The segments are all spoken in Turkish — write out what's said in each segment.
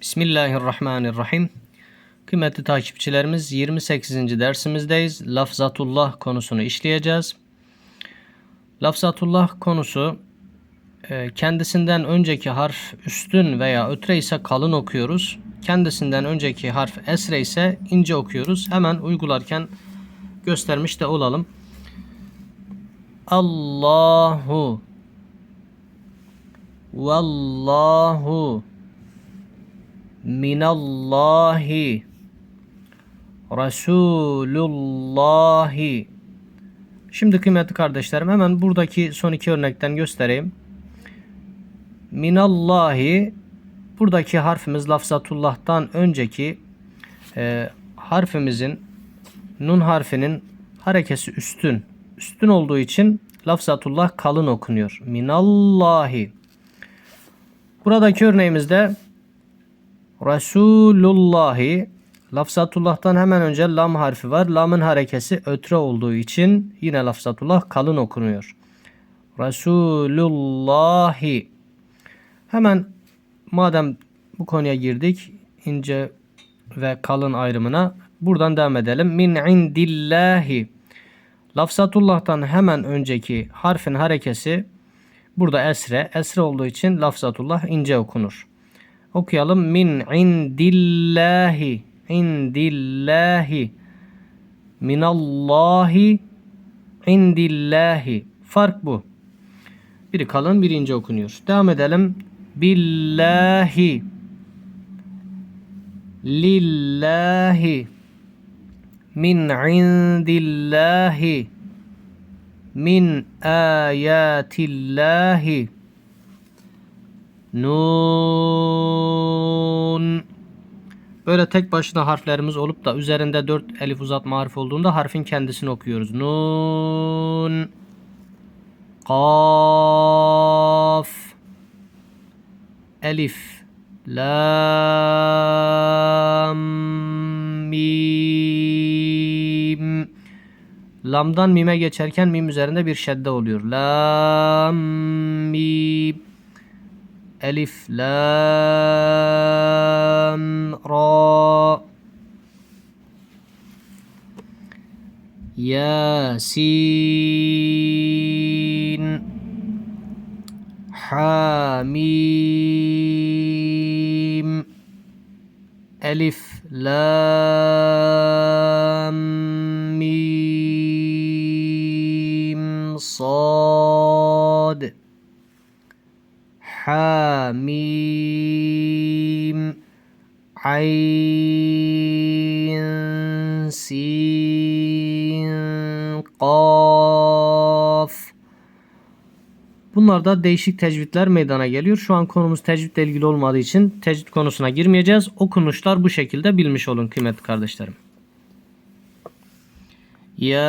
Bismillahirrahmanirrahim. Kıymetli takipçilerimiz 28. dersimizdeyiz. Lafzatullah konusunu işleyeceğiz. Lafzatullah konusu e, kendisinden önceki harf üstün veya ötre ise kalın okuyoruz. Kendisinden önceki harf esre ise ince okuyoruz. Hemen uygularken göstermiş de olalım. Allahu Vallahu minallahi Resulullahi Şimdi kıymetli kardeşlerim hemen buradaki son iki örnekten göstereyim. Minallahi buradaki harfimiz lafzatullah'tan önceki e, harfimizin nun harfinin harekesi üstün. Üstün olduğu için lafzatullah kalın okunuyor. Minallahi. Buradaki örneğimizde Resulullahi lafzatullah'tan hemen önce lam harfi var. Lamın harekesi ötre olduğu için yine lafzatullah kalın okunuyor. Resulullahi. Hemen madem bu konuya girdik ince ve kalın ayrımına buradan devam edelim. Min indillahi. Lafzatullah'tan hemen önceki harfin harekesi burada esre. Esre olduğu için lafzatullah ince okunur. Okuyalım. Min indillahi. İndillahi. Minallahi. İndillahi. Fark bu. Biri kalın biri ince okunuyor. Devam edelim. Billahi. Lillahi. Min indillahi. Min ayatillahi. Nun. Böyle tek başına harflerimiz olup da üzerinde dört elif uzatma harfi olduğunda harfin kendisini okuyoruz. Nun. Kaf. Elif. Lam. Mim. Lamdan mime geçerken mim üzerinde bir şedde oluyor. Lam. Mim. Elif Lam Ra Yasin Hamim Elif Lam Mim Sad Hamim Ayn Sin Kaf Bunlarda değişik tecvidler meydana geliyor. Şu an konumuz tecvidle ilgili olmadığı için tecvid konusuna girmeyeceğiz. Okunuşlar bu şekilde bilmiş olun kıymetli kardeşlerim. Ya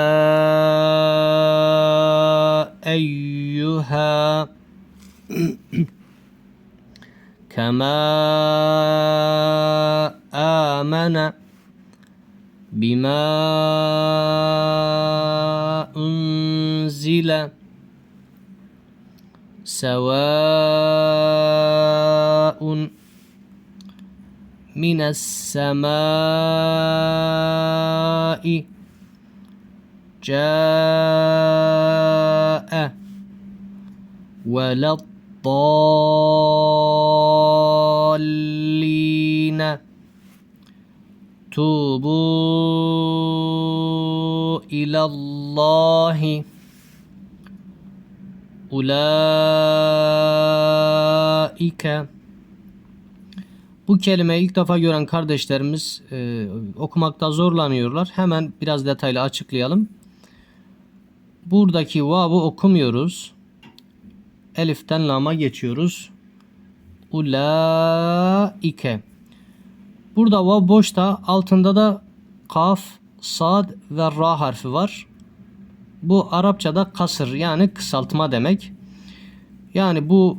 eyyuha كما آمن بما أنزل سواء من السماء جاء ولا الضالين توبوا إلى الله أولئك Bu kelimeyi ilk defa gören kardeşlerimiz e, okumakta zorlanıyorlar. Hemen biraz detaylı açıklayalım. Buradaki vav'ı okumuyoruz eliften lama geçiyoruz. Ulaike. Burada vav boşta altında da kaf, sad ve ra harfi var. Bu Arapçada kasır yani kısaltma demek. Yani bu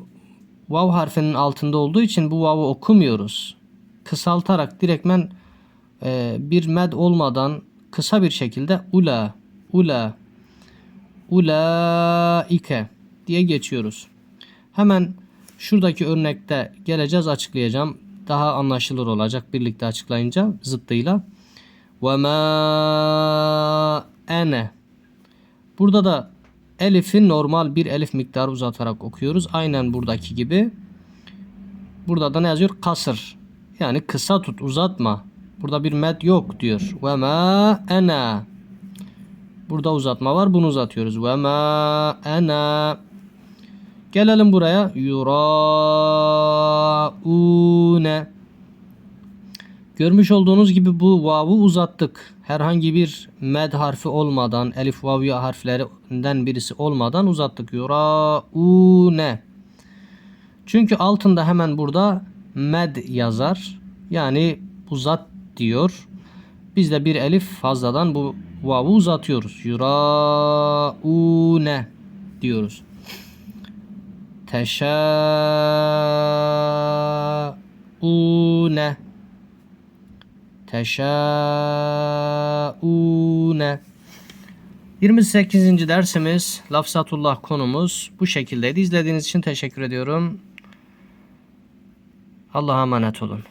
vav harfinin altında olduğu için bu vav'ı okumuyoruz. Kısaltarak direktmen e, bir med olmadan kısa bir şekilde ula, ula, ulaike diye geçiyoruz. Hemen şuradaki örnekte geleceğiz açıklayacağım. daha anlaşılır olacak birlikte açıklayınca zıttıyla. Ve ma ene. Burada da elifin normal bir elif miktarı uzatarak okuyoruz. Aynen buradaki gibi. Burada da ne yazıyor? Kasır. Yani kısa tut, uzatma. Burada bir med yok diyor. Ve ma ene. Burada uzatma var. Bunu uzatıyoruz. Ve ma ene. Gelelim buraya. Yuraune. Görmüş olduğunuz gibi bu vavu uzattık. Herhangi bir med harfi olmadan, elif vav ya harflerinden birisi olmadan uzattık. Yuraune. Çünkü altında hemen burada med yazar. Yani uzat diyor. Biz de bir elif fazladan bu vavu uzatıyoruz. Yuraune diyoruz. Teşâune Teşâune 28. dersimiz Lafzatullah konumuz bu şekildeydi. İzlediğiniz için teşekkür ediyorum. Allah'a emanet olun.